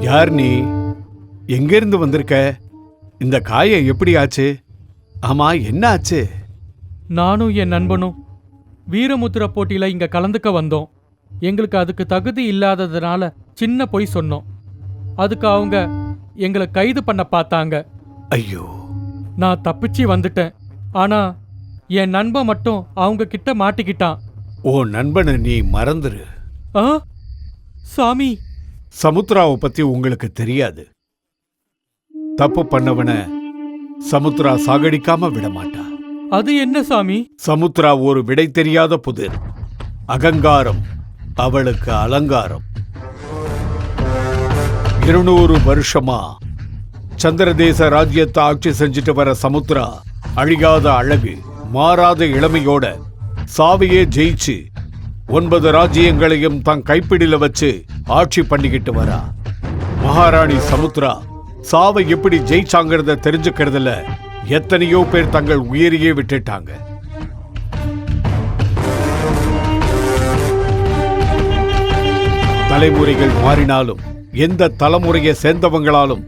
யார் நீ? எங்கிருந்து வந்திருக்க? இந்த காயம் எப்படி ஆச்சு ஆமா என்ன ஆச்சு நானும் என் நண்பனும் வீரமுத்திர போட்டியில இங்க கலந்துக்க வந்தோம். எங்களுக்கு அதுக்கு தகுதி இல்லாததுனால சின்ன பொய் சொன்னோம். அதுக்கு அவங்க எங்களை கைது பண்ண பார்த்தாங்க. ஐயோ. நான் தப்பிச்சு வந்துட்டேன். ஆனா என் நண்பன் மட்டும் அவங்க கிட்ட மாட்டிக்கிட்டான். ஓ நண்பனை நீ மறந்துரு. ஆ? சாமி சமுத்ராவை பத்தி உங்களுக்கு தெரியாது. தப்பு பண்ணவன சமுத்ரா சாகடிக்காம விட மாட்டா அது என்ன சாமி? சமுத்ரா ஒரு விடை தெரியாத புதிர். அகங்காரம் அவளுக்கு அலங்காரம். இருநூறு வருஷமா சந்திரதேச ராஜ்யத்தை ஆட்சி செஞ்சுட்டு வர சமுத்ரா அழியாத அழகு மாறாத இளமையோட சாவையே ஜெயிச்சு ஒன்பது ராஜ்யங்களையும் தன் கைப்பிடியில வச்சு ஆட்சி பண்ணிக்கிட்டு வரா. மகாராணி சமுத்ரா சாவை எப்படி ஜெயிச்சாங்கிறத தெரிஞ்சுக்கிறதுல எத்தனையோ பேர் தங்கள் உயிரையே விட்டுட்டாங்க. தலைமுறைகள் மாறினாலும் எந்த தலைமுறையை சேர்ந்தவங்களாலும்